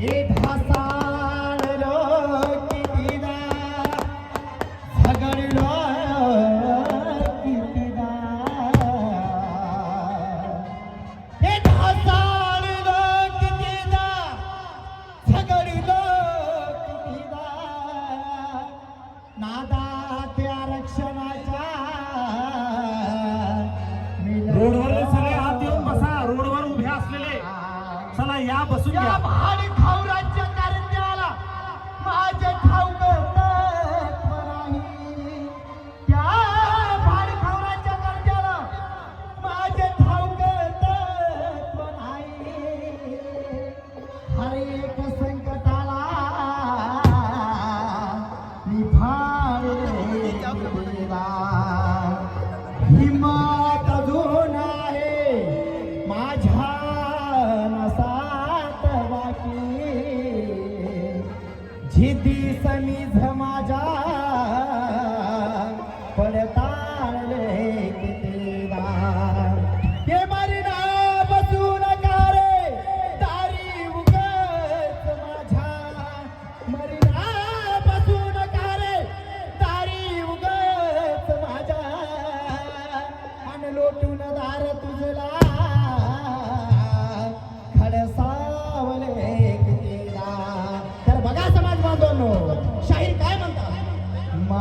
हे ढासा जिती समी समाजा पडताळले कितीदा ते मरिणा बसून कारे तारी उगत माझा मरिणा बसून कारे तारी उगत माझा अन लोटून दार तुझला. खडसा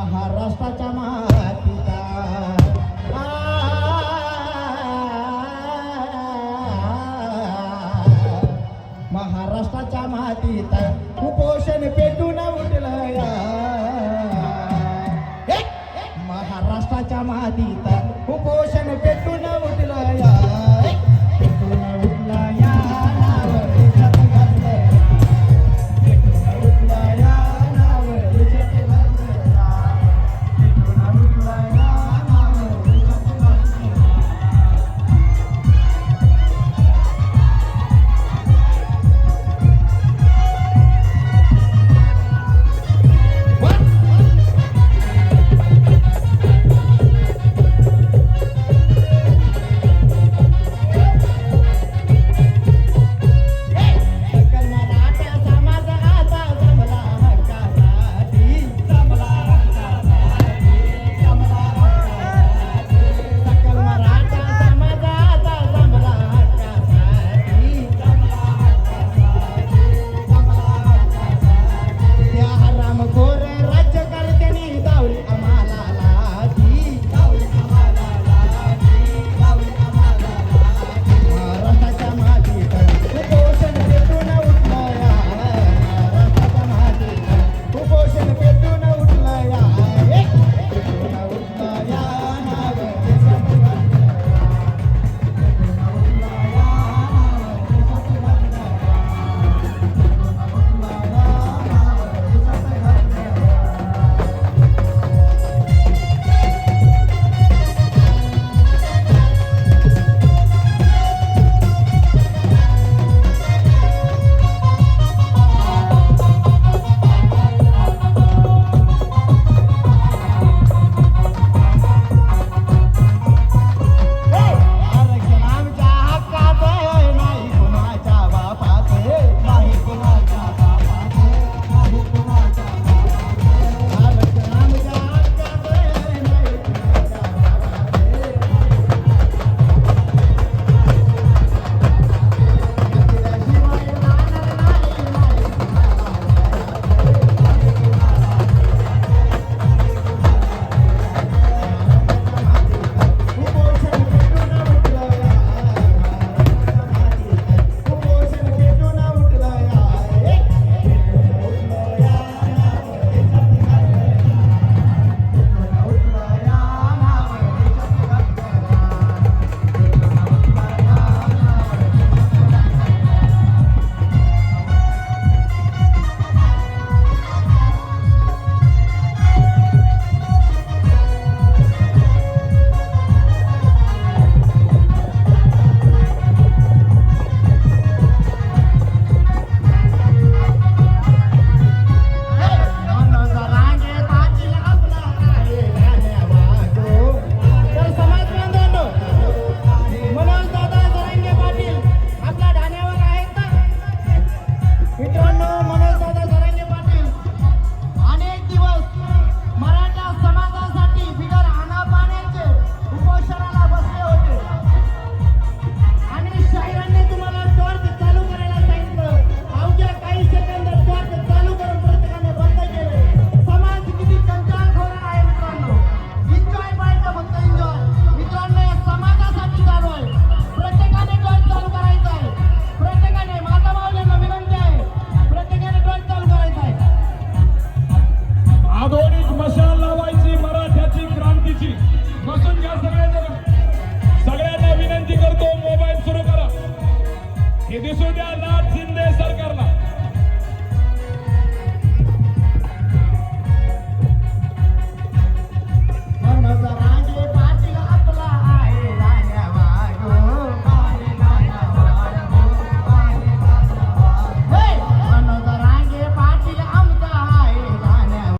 মহারাষ্ট্রাच्या महा